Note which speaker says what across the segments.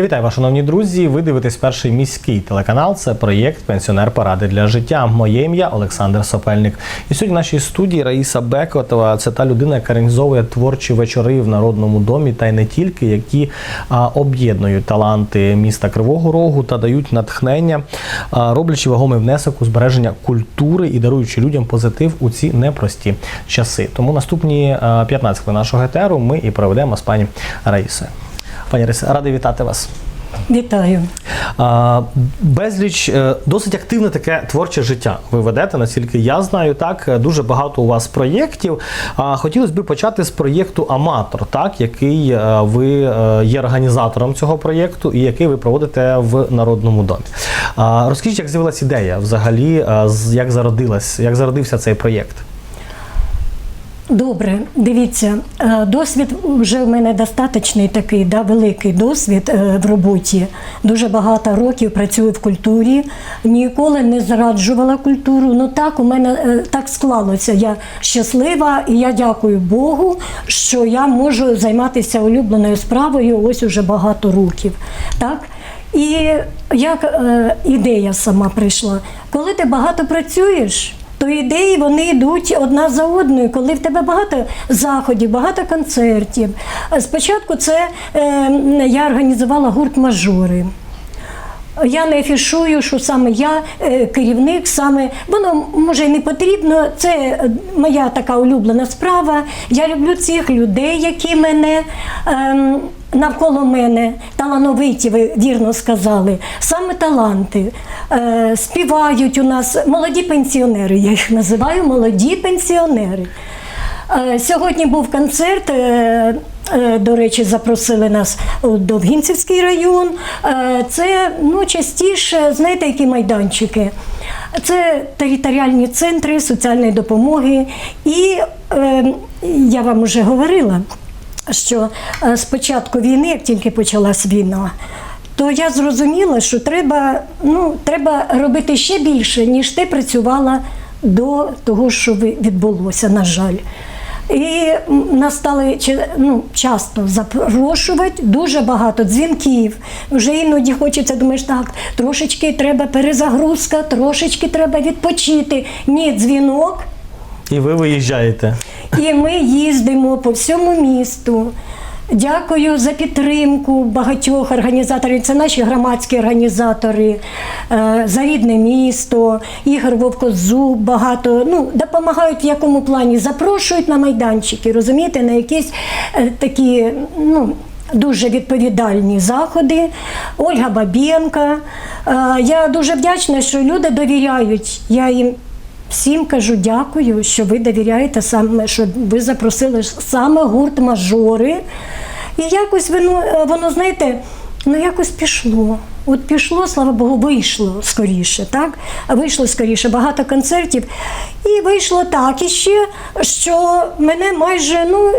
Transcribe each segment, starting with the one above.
Speaker 1: Я вітаю вас, шановні друзі. Ви дивитесь перший міський телеканал. Це проєкт Пенсіонер Поради для життя. Моє ім'я Олександр Сопельник. І сьогодні в нашій студії Раїса Бекотова. Це та людина, яка організовує творчі вечори в народному домі, та й не тільки, які об'єднують таланти міста Кривого Рогу та дають натхнення, а, роблячи вагомий внесок у збереження культури і даруючи людям позитив у ці непрості часи. Тому наступні а, 15 хвилин нашого етеру ми і проведемо з пані Раїсою. Пані Раїса, радий вітати вас.
Speaker 2: Вітаю.
Speaker 1: Безліч е, досить активне таке творче життя. Ви ведете, наскільки я знаю, так е, дуже багато у вас проєктів. Хотілося б почати з проєкту Аматор, так який е, ви є організатором цього проєкту і який ви проводите в народному домі. Розкажіть, як з'явилася ідея взагалі, як зародилась, як зародився цей проєкт?
Speaker 2: Добре, дивіться, е, досвід вже в мене достаточний такий, да, великий досвід е, в роботі. Дуже багато років працюю в культурі, ніколи не зраджувала культуру. Ну так у мене е, так склалося. Я щаслива і я дякую Богу, що я можу займатися улюбленою справою ось уже багато років. Так? І як ідея сама прийшла, коли ти багато працюєш. То ідеї вони йдуть одна за одною, коли в тебе багато заходів, багато концертів. Е, Спочатку це е, я організувала гурт мажори. Я не афішую, що саме я е, керівник, саме воно може і не потрібно. Це е, моя така улюблена справа. Я люблю цих людей, які мене. ем, Навколо мене талановиті, ви вірно сказали, саме таланти. Е, співають у нас молоді пенсіонери, я їх називаю молоді пенсіонери. Е, Сьогодні був концерт. е, До речі, запросили нас у Довгінцівський район. Це ну, частіше, знаєте, які майданчики. Це територіальні центри соціальної допомоги. І я вам вже говорила, що е, з початку війни, як тільки почалась війна, то я зрозуміла, що треба, ну, треба робити ще більше, ніж ти працювала до того, що відбулося, на жаль. І нас стали ну, часто запрошувати, дуже багато дзвінків. Вже іноді хочеться, думаєш, так, трошечки треба перезагрузка, трошечки треба відпочити. Ні, дзвінок,
Speaker 1: І ви виїжджаєте.
Speaker 2: І ми їздимо по всьому місту. Дякую за підтримку багатьох організаторів. Це наші громадські організатори, е, за рідне місто, Ігор Вовкозуб, багато ну, допомагають в якому плані, запрошують на майданчики, розумієте, на якісь е, такі. ну, Дуже відповідальні заходи. Ольга Бабєнка. Е, Я дуже вдячна, що люди довіряють. Я їм Всім кажу дякую, що ви довіряєте саме, що ви запросили саме гурт мажори. І якось воно, е, воно знаєте, ну якось пішло. От пішло, слава Богу, вийшло скоріше, так? Вийшло скоріше, багато концертів. І вийшло так іще, що мене майже, ну,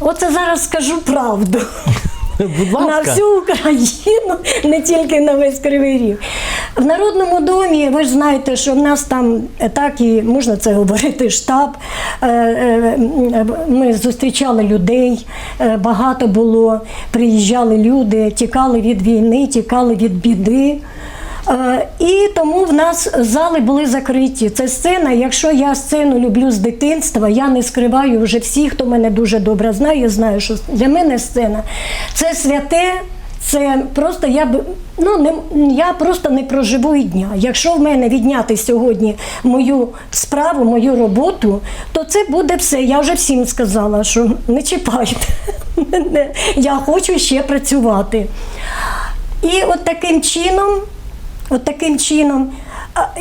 Speaker 2: оце зараз скажу правду.
Speaker 1: Будь
Speaker 2: На всю Україну, не тільки на весь Кривий Ріг. В Народному домі ви ж знаєте, що в нас там е, так і можна це говорити, штаб. Е, е, Ми зустрічали людей, багато було, приїжджали люди, тікали від війни, тікали від біди. І тому в нас зали були закриті. Це сцена. Якщо я сцену люблю з дитинства, я не скриваю вже всі, хто мене дуже добре знає, знаю, що для мене сцена це святе. Це просто я б ну не я просто не проживу і дня. Якщо в мене відняти сьогодні мою справу, мою роботу, то це буде все. Я вже всім сказала, що не чіпайте мене. Я хочу ще працювати. І от таким чином, от таким чином,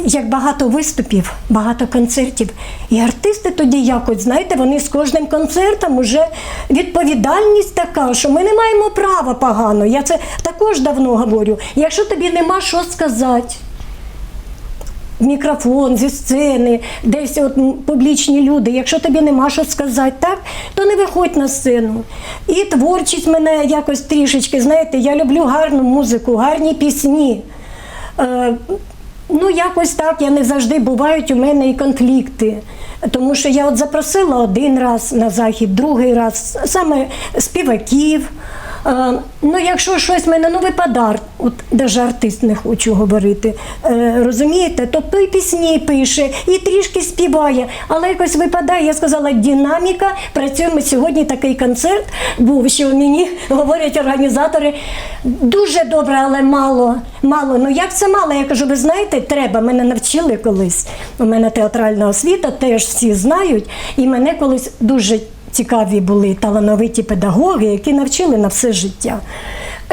Speaker 2: як багато виступів, багато концертів, і артисти тоді якось, знаєте, вони з кожним концертом уже відповідальність така, що ми не маємо права погано. Я це також давно говорю. Якщо тобі нема що сказати, мікрофон зі сцени, десь от публічні люди. Якщо тобі нема що сказати, так, то не виходь на сцену. І творчість мене якось трішечки, знаєте, я люблю гарну музику, гарні пісні. Е, ну, якось так, я не завжди бувають у мене і конфлікти. Тому що я от запросила один раз на захід, другий раз саме співаків. Е, ну, якщо щось в мене, ну випадар, от даже артист не хочу говорити, е, розумієте, тобто і пісні пише, і трішки співає, але якось випадає, я сказала, динаміка, працюємо сьогодні такий концерт був, що мені говорять організатори, дуже добре, але мало. Мало. Ну як це мало? Я кажу, ви знаєте, треба. Мене навчили колись. У мене театральна освіта, теж всі знають. І мене колись дуже цікаві були талановиті педагоги, які навчили на все життя.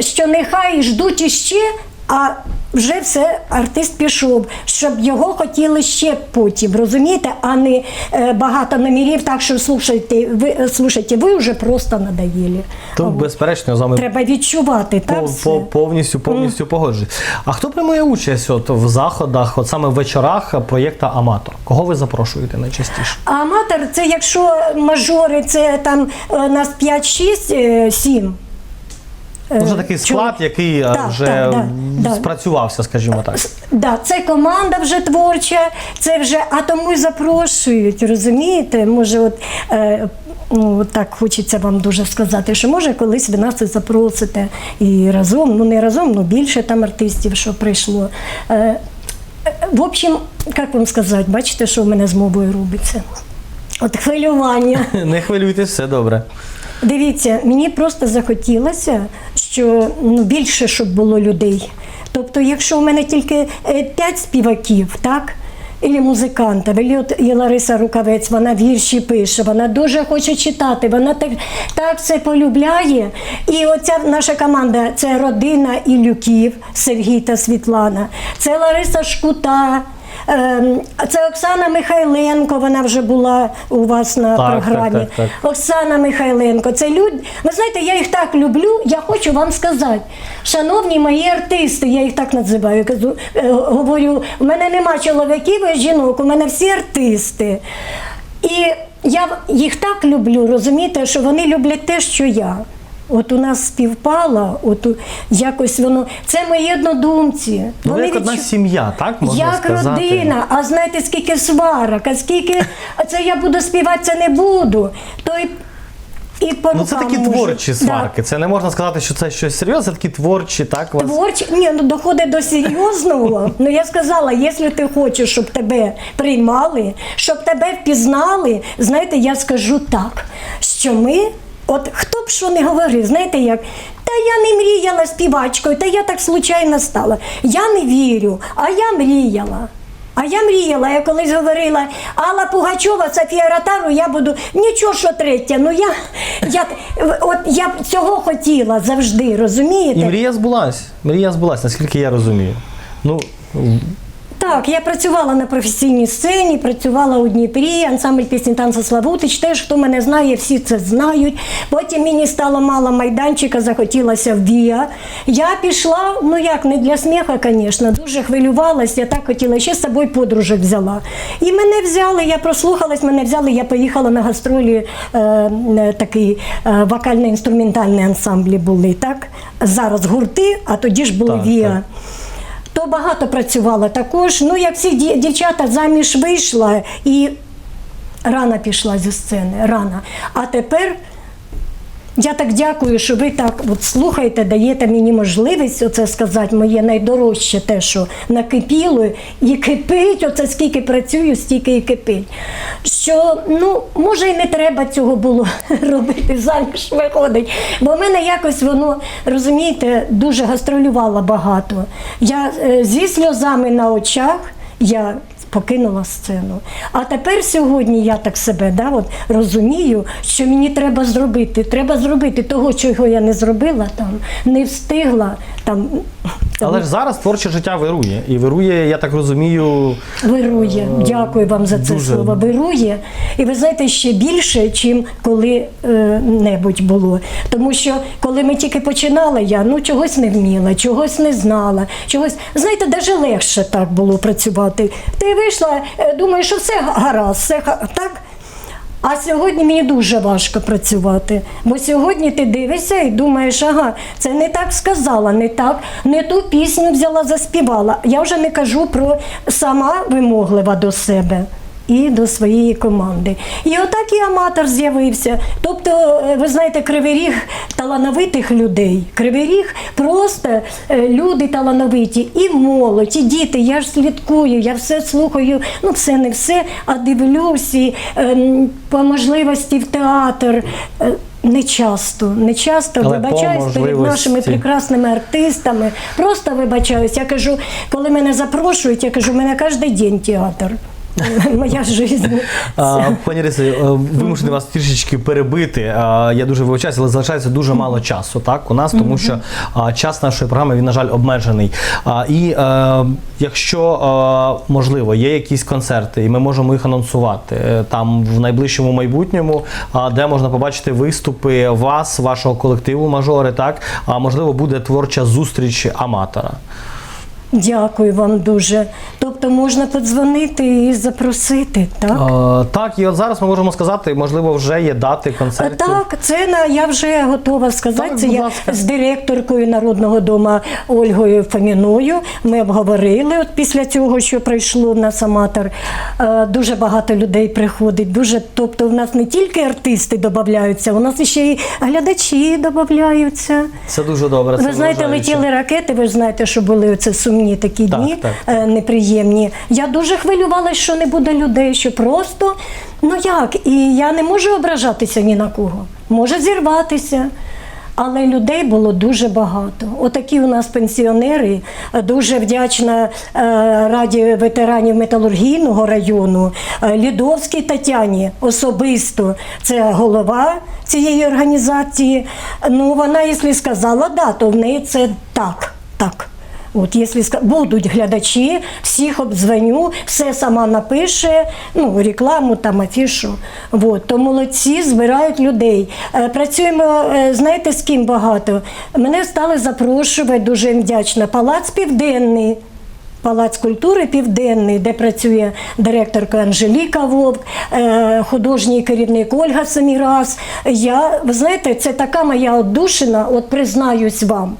Speaker 2: Що нехай ждуть іще, а вже все артист пішов, щоб його хотіли ще потім, розумієте, а не е, багато номерів, так що слушайте, ви слушайте, ви вже просто надоїли.
Speaker 1: Тут, безперечно, з вами
Speaker 2: Треба відчувати, так?
Speaker 1: по,
Speaker 2: все?
Speaker 1: по, повністю повністю погоджуюсь. А хто приймає участь от в заходах, от саме в вечорах проєкта Аматор? Кого ви запрошуєте найчастіше?
Speaker 2: Аматор це якщо мажори, це там е, нас 5, 6, е, 7.
Speaker 1: Ну, Вже такий склад, який е,
Speaker 2: Так,
Speaker 1: вже
Speaker 2: да, да.
Speaker 1: спрацювався, скажімо так.
Speaker 2: Да, це команда вже творча, це вже, а тому й запрошують, розумієте? Може, от, е, ну, от так хочеться вам дуже сказати, що може колись ви нас і запросите і разом, ну не разом, ну більше там артистів, що прийшло. Е, е, в общем, як вам сказати, бачите, що в мене з мовою робиться? От хвилювання.
Speaker 1: Не хвилюйтесь, все добре.
Speaker 2: Дивіться, мені просто захотілося, що ну, більше щоб було людей. Тобто, якщо у мене тільки е, п'ять співаків, так? Ілі от і Лариса Рукавець, вона вірші пише, вона дуже хоче читати, вона так, так це полюбляє. І оця наша команда це родина Ілюків, Сергій та Світлана, це Лариса Шкута. Ем, Це Оксана Михайленко, вона вже була у вас на
Speaker 1: Так, так,
Speaker 2: програмі.
Speaker 1: так, так.
Speaker 2: Оксана Михайленко, це люди. Ви знаєте, я їх так люблю. Я хочу вам сказати, шановні мої артисти, я їх так називаю. Кажу, е, говорю, у мене нема чоловіків і жінок, у мене всі артисти. І я їх так люблю, розумієте, що вони люблять те, що я. От у нас співпало, от у- якось воно. Це мої однодумці.
Speaker 1: Ну, як
Speaker 2: відчу-
Speaker 1: одна сім'я, так можна
Speaker 2: як
Speaker 1: сказати?
Speaker 2: родина, а знаєте, скільки сварок, а скільки а це я буду співати, це не буду. То і, і по
Speaker 1: Ну це
Speaker 2: рукам
Speaker 1: такі
Speaker 2: можу.
Speaker 1: творчі
Speaker 2: Да.
Speaker 1: сварки. Це не можна сказати, що це щось серйозне, це такі творчі, так? у вас?
Speaker 2: Творчі, ні, ну доходить до серйозного. Ну я сказала, якщо ти хочеш, щоб тебе приймали, щоб тебе впізнали, знаєте, я скажу так, що ми, от хто б що не говорив, знаєте як. Та я не мріяла співачкою, та я так случайно стала. Я не вірю, а я мріяла. А я мріяла, я колись говорила, Алла Пугачова, Софія Ротару, я буду нічого, що третя. Ну я, я, от я цього хотіла завжди, розумієте?
Speaker 1: І мрія збулась. Мрія збулась, наскільки я розумію. Ну,
Speaker 2: Так, я працювала на професійній сцені, працювала у Дніпрі, ансамбль пісні танця Славутич. Теж хто мене знає, всі це знають. Потім мені стало мало майданчика, захотілося в ВІА. Я пішла, ну як не для сміха, звісно, дуже хвилювалася. Я так хотіла, ще з собою подружок взяла. І мене взяли, я прослухалась, мене взяли, я поїхала на гастролі, е, такий е, вокально-інструментальний ансамблі були. так? Зараз гурти, а тоді ж було
Speaker 1: Так,
Speaker 2: ВІА.
Speaker 1: так.
Speaker 2: То багато працювала також. Ну, як всі дівчата заміж вийшла і рано пішла зі сцени, рано. А тепер я так дякую, що ви так от слухаєте, даєте мені можливість оце сказати, моє найдорожче те, що накипіло і кипить, оце скільки працюю, стільки і кипить. Що ну, може, і не треба цього було робити, заміж виходить. Бо в мене якось воно, розумієте, дуже гастролювало багато. Я е, зі сльозами на очах я покинула сцену. А тепер сьогодні я так себе да, от, розумію, що мені треба зробити. Треба зробити того, чого я не зробила там, не встигла там.
Speaker 1: але ж зараз творче життя вирує. І вирує, я так розумію,
Speaker 2: Вирує. Дякую вам за це
Speaker 1: дуже.
Speaker 2: слово. Вирує. І ви знаєте, ще більше, чим коли-небудь було. Тому що коли ми тільки починали, я ну чогось не вміла, чогось не знала, чогось. Знаєте, навіть легше так було працювати. Ти вийшла, е, думаєш, що все гаразд, все так. А сьогодні мені дуже важко працювати. Бо сьогодні ти дивишся і думаєш, ага, це не так сказала, не так, не ту пісню взяла, заспівала. Я вже не кажу про сама вимоглива до себе. І до своєї команди. І отак і аматор з'явився. Тобто, е, ви знаєте, кривий ріг талановитих людей. Кривий ріг просто е, люди талановиті, і молодь, і діти. Я ж слідкую, я все слухаю, ну все не все, а дивлюсь і ем, по можливості в театр. Е, Не часто, не часто
Speaker 1: Але
Speaker 2: вибачаюсь перед нашими прекрасними артистами. Просто вибачаюсь. Я кажу, коли мене запрошують, я кажу, у мене кожен день театр. Моя життя.
Speaker 1: Пані Риси, е, вимушений вас трішечки перебити. Я дуже вибачаюся, але залишається дуже мало часу так у нас, тому що час нашої програми він, на жаль, обмежений. І е, якщо е, можливо є якісь концерти, і ми можемо їх анонсувати там в найближчому майбутньому, де можна побачити виступи вас, вашого колективу мажори, так а можливо буде творча зустріч аматора.
Speaker 2: Дякую вам дуже. Тобто можна подзвонити і запросити, так?
Speaker 1: Е, Так, і от зараз ми можемо сказати, можливо, вже є дати концертів.
Speaker 2: Так, це на я вже готова сказати.
Speaker 1: Так,
Speaker 2: це я
Speaker 1: ласка.
Speaker 2: з директоркою народного дому Ольгою Фоміною. Ми обговорили от після цього, що прийшло в нас аматор. Е, Дуже багато людей приходить. Дуже, тобто, в нас не тільки артисти додаються, у нас ще й глядачі додаються.
Speaker 1: Це дуже добре.
Speaker 2: Ви знаєте, летіли ракети, ви ж знаєте, що були оце сумні такі
Speaker 1: Так,
Speaker 2: дні
Speaker 1: так.
Speaker 2: е, неприємні. Я дуже хвилювалася, що не буде людей, що просто ну як, і я не можу ображатися ні на кого. Може зірватися. Але людей було дуже багато. Отакі у нас пенсіонери. Дуже вдячна е, Раді ветеранів металургійного району е, Лідовській Тетяні особисто. Це голова цієї організації. Ну, вона, якщо сказала да, то в неї це так. так. От, якщо будуть глядачі, всіх обдзвоню, все сама напише, ну, рекламу там, афішу. От, то молодці збирають людей. Е, працюємо, е, знаєте, з ким багато? Мене стали запрошувати, дуже вдячна. Палац Південний. Палац культури Південний, де працює директорка Анжеліка Вовк, е, художній керівник Ольга Самірас. Я, ви знаєте, це така моя одушина, от признаюсь вам.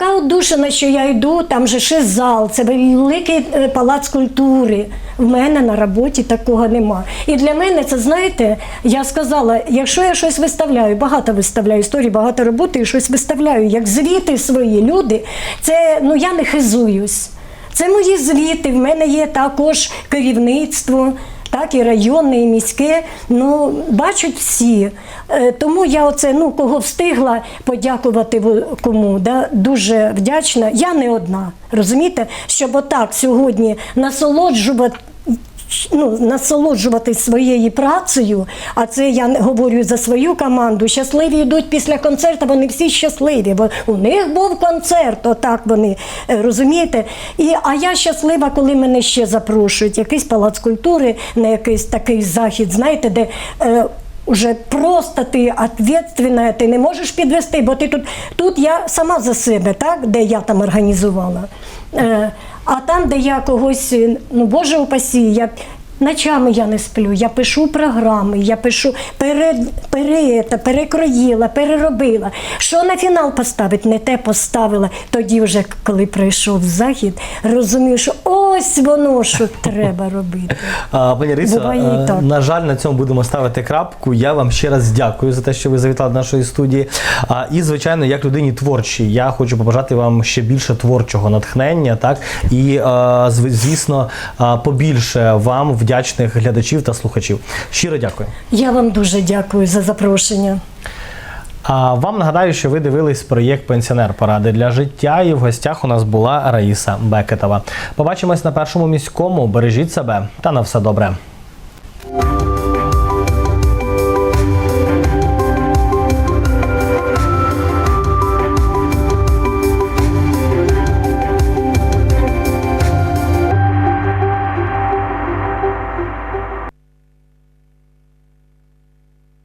Speaker 2: Така одушина, що я йду, там же ще зал, це великий е, палац культури. В мене на роботі такого нема. І для мене це, знаєте, я сказала, якщо я щось виставляю, багато виставляю історії, багато роботи і щось виставляю, як звіти свої люди, це ну я не хизуюсь. Це мої звіти. В мене є також керівництво, так і районне, і міське. Ну, бачать всі. Е, Тому я оце, ну, кого встигла подякувати кому, да, дуже вдячна. Я не одна. Розумієте, щоб отак сьогодні насолоджувати. Ну, насолоджуватись своєю працею, а це я говорю за свою команду. Щасливі йдуть після концерту, вони всі щасливі, бо у них був концерт, отак вони е, розумієте. І, а я щаслива, коли мене ще запрошують, якийсь палац культури на якийсь такий захід, знаєте, де. Е, Уже просто ти відповідальна, ти не можеш підвести, бо ти тут, тут я сама за себе, так, де я там організувала. Е, а там, де я когось, е, ну Боже упасі, я ночами я не сплю, я пишу програми, я пишу пере, пере, перекроїла, переробила. Що на фінал поставить, не те поставила. Тоді, вже, коли прийшов захід, розумію, що ось воно, що треба робити.
Speaker 1: А, Пані Рисо,
Speaker 2: Буває і
Speaker 1: е,
Speaker 2: так.
Speaker 1: на жаль, на цьому будемо ставити крапку. Я вам ще раз дякую за те, що ви завітали до нашої студії. А, І, звичайно, як людині творчій, я хочу побажати вам ще більше творчого натхнення, так і е, звісно, е, побільше вам вдячних глядачів та слухачів. Щиро дякую.
Speaker 2: Я вам дуже дякую за запрошення.
Speaker 1: А вам нагадаю, що ви дивились проєкт Пенсіонер поради для життя, і в гостях у нас була Раїса Бекетова. Побачимось на першому міському. Бережіть себе та на все добре.